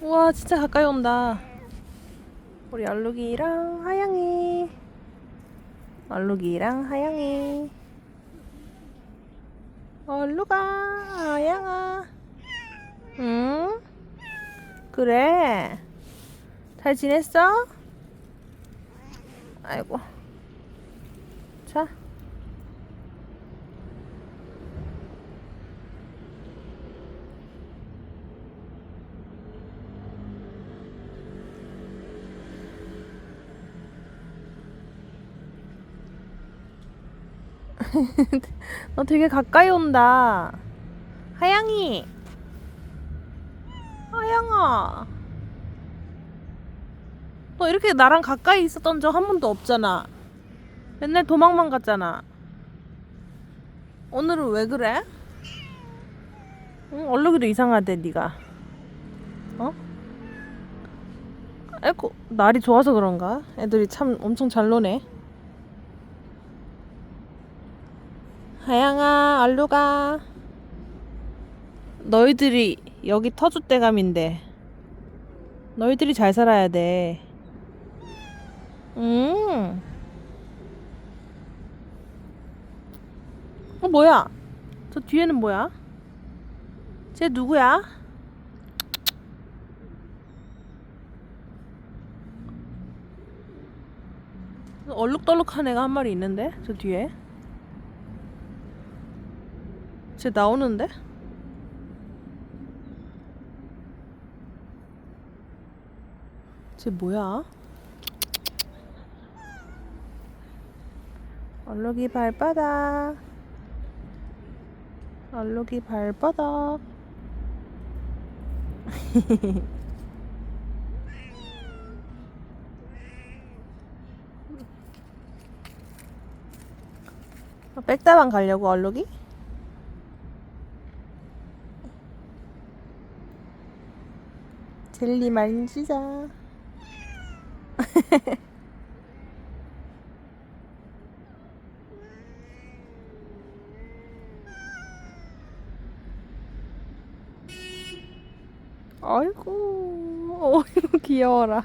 우와 진짜 가까이 온다. 우리 얼룩이랑 하양이. 얼룩이랑 하양이. 얼룩아 하양아. 응? 그래. 잘 지냈어? 아이고 자 너 되게 가까이 온다. 하양이. 하양아. 너 이렇게 나랑 가까이 있었던 적 한 번도 없잖아. 맨날 도망만 갔잖아. 오늘은 왜 그래? 응, 얼룩이도 이상하대, 네가. 어? 아이고, 날이 좋아서 그런가? 애들이 참 엄청 잘 노네. 하양아, 얼루 가. 너희들이 여기 터줏대감인데 너희들이 잘 살아야 돼. 음. 어 뭐야? 저 뒤에는 뭐야? 쟤 누구야? 얼룩덜룩한 애가 한 마리 있는데 저 뒤에. 쟤 나오는데? 쟤 뭐야? 얼룩이 발바닥 얼룩이 발바닥 어, 백다방 가려고 얼룩이? 젤리 만지자. 아이고, 어이구 귀여워라.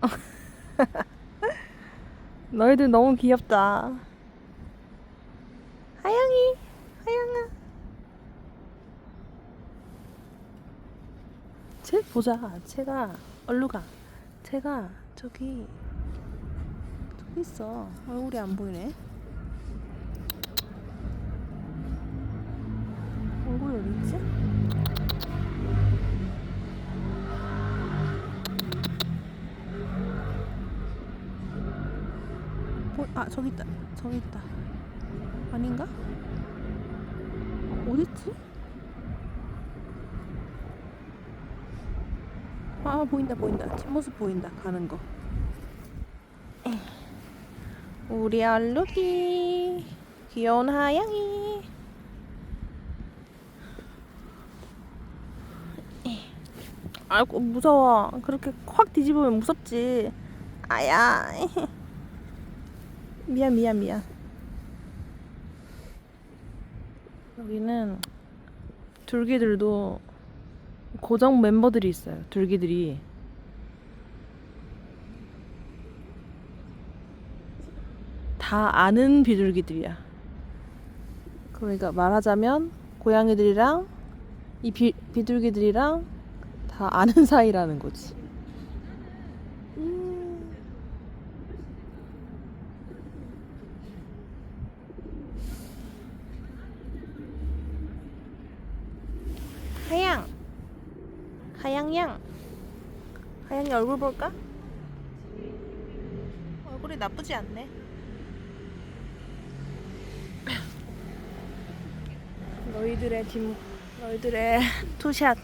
너희들 너무 귀엽다. 하영이, 하영아. 쟤 보자. 쟤가 얼루가. 쟤가 저기 저기 있어. 얼굴이 안 보이네. 얼굴이 어디 있지? 보, 아 저기 있다. 저기 있다. 아닌가? 어디 있지? 보인다 보인다. 뒷모습 보인다 가는 거. 우리 얼룩이. 귀여운 하양이. 아이고 무서워. 그렇게 확 뒤집으면 무섭지. 아야. 미안 미안 미안. 여기는 둘기들도 고정 멤버들이 있어요. 둘기들이. 다 아는 비둘기들이야. 그러니까 말하자면 고양이들이랑 이 비, 비둘기들이랑 다 아는 사이라는 거지. 음. 하양. 하 양양 하양이 얼굴 볼까? 얼굴이 나쁘지 않네. 너희들의 뒷 너희들의 투샷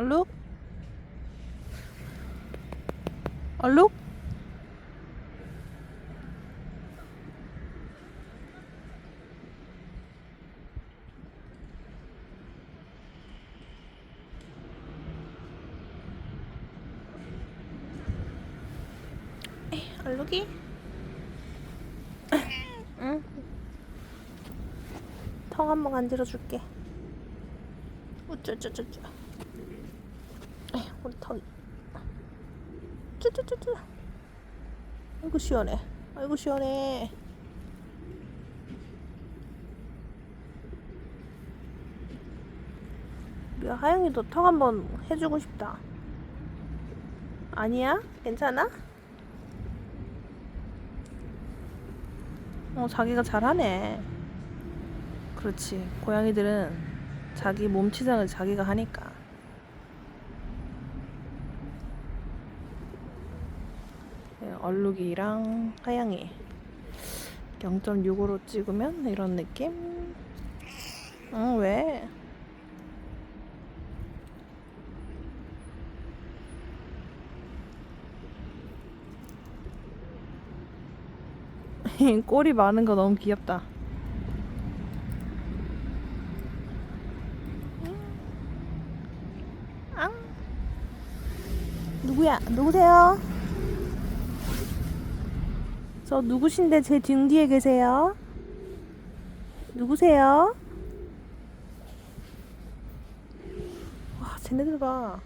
얼룩? 얼룩? 얼룩이? 응. 턱 한번 간지러 줄게. 우쭈쭈쭈쭈. 우리 턱이. 쭈쭈쭈쭈. 아이고 시원해. 아이고 시원해. 야, 하영이도 턱 한번 해주고 싶다. 아니야? 괜찮아? 어, 자기가 잘하네. 그렇지. 고양이들은 자기 몸치장을 자기가 하니까. 네, 얼룩이랑 하양이 0.65로 찍으면 이런 느낌? 응, 왜? 꼬리 많은 거 너무 귀엽다. 앙. 누구야? 누구세요? 저 누구신데 제 등 뒤에 계세요? 누구세요? 와, 쟤네들 봐.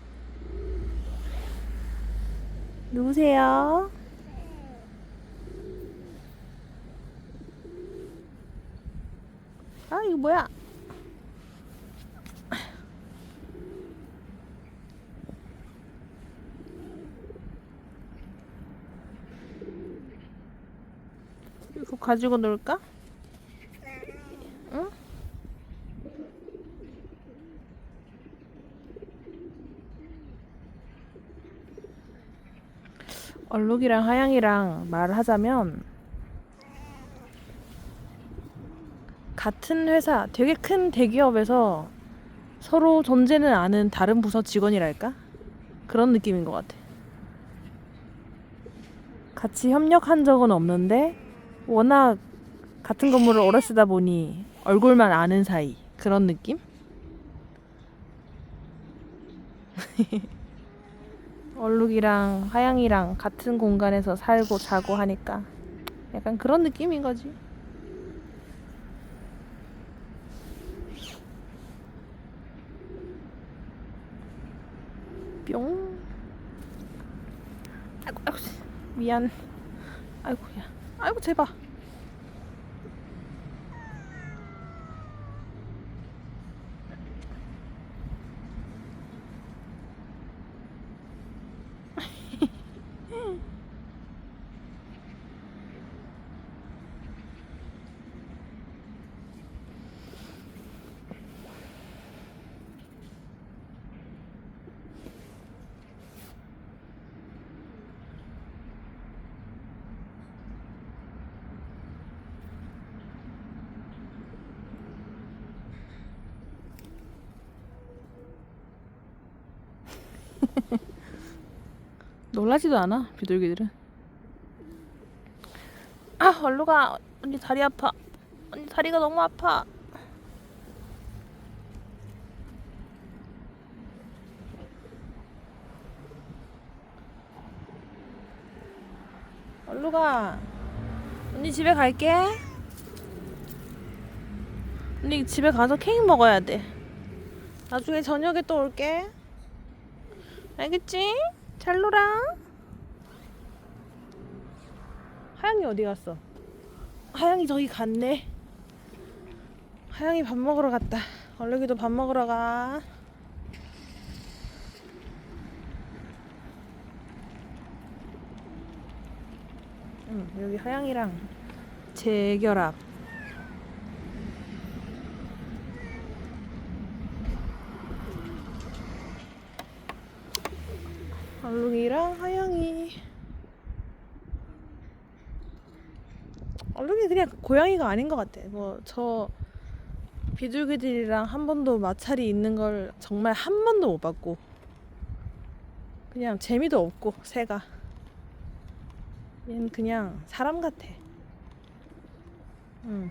누구세요? 아, 이거 뭐야? 가지고 놀까? 응? 얼룩이랑 하양이랑 말을 하자면 같은 회사, 되게 큰 대기업에서 서로 존재는 아는 다른 부서 직원이랄까? 그런 느낌인 것 같아. 같이 협력한 적은 없는데 워낙 같은 건물을 오래 쓰다 보니 얼굴만 아는 사이 그런 느낌? 얼룩이랑 하양이랑 같은 공간에서 살고 자고 하니까 약간 그런 느낌인 거지. 뿅. 아이고, 아이고, 미안. 아이고, 야. 아이고, 제발. 놀라지도 않아, 비둘기들은. 아, 얼루가 언니 다리 아파. 언니 다리가 너무 아파. 얼루가 언니 집에 갈게. 언니 집에 가서 케이크 먹어야 돼. 나중에 저녁에 또 올게. 알겠지? 잘 놀아. 하영이 어디 갔어? 하영이 저기 갔네. 하영이 밥 먹으러 갔다. 얼룩이도 밥 먹으러 가. 응, 여기 하영이랑 재결합. 얼룩이랑 하영이. 얼룩이 그냥 고양이가 아닌 것 같아. 뭐 저 비둘기들이랑 한 번도 마찰이 있는 걸 정말 한 번도 못 봤고 그냥 재미도 없고 새가 얘는 그냥 사람 같아. 응.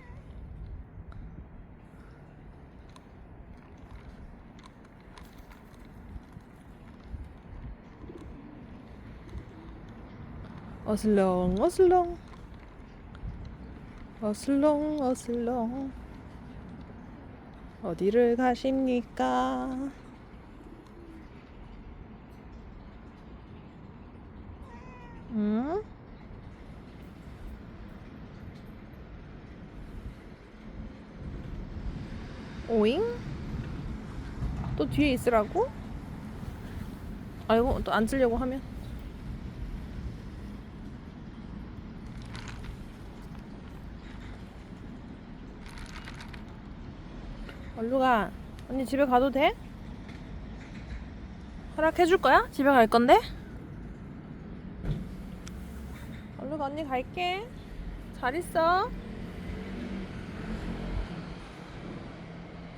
어슬렁 어슬렁 어슬렁 어슬렁 어디를 가십니까? 응? 오잉? 또 뒤에 있으라고? 아이고 또 앉으려고 하면 얼루가 언니 집에 가도 돼? 허락해줄 거야? 집에 갈 건데? 얼루가 언니 갈게 잘 있어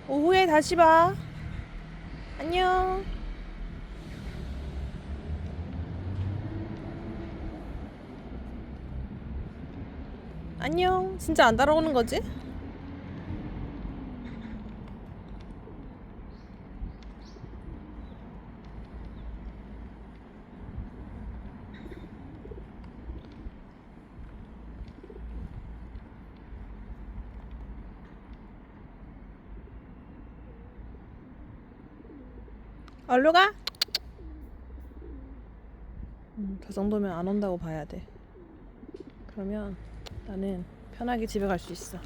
오후에 다시 봐 안녕 안녕 진짜 안 따라오는 거지? 얼루 가? 음, 저 정도면 안 온다고 봐야 돼. 그러면 나는 편하게 집에 갈 수 있어.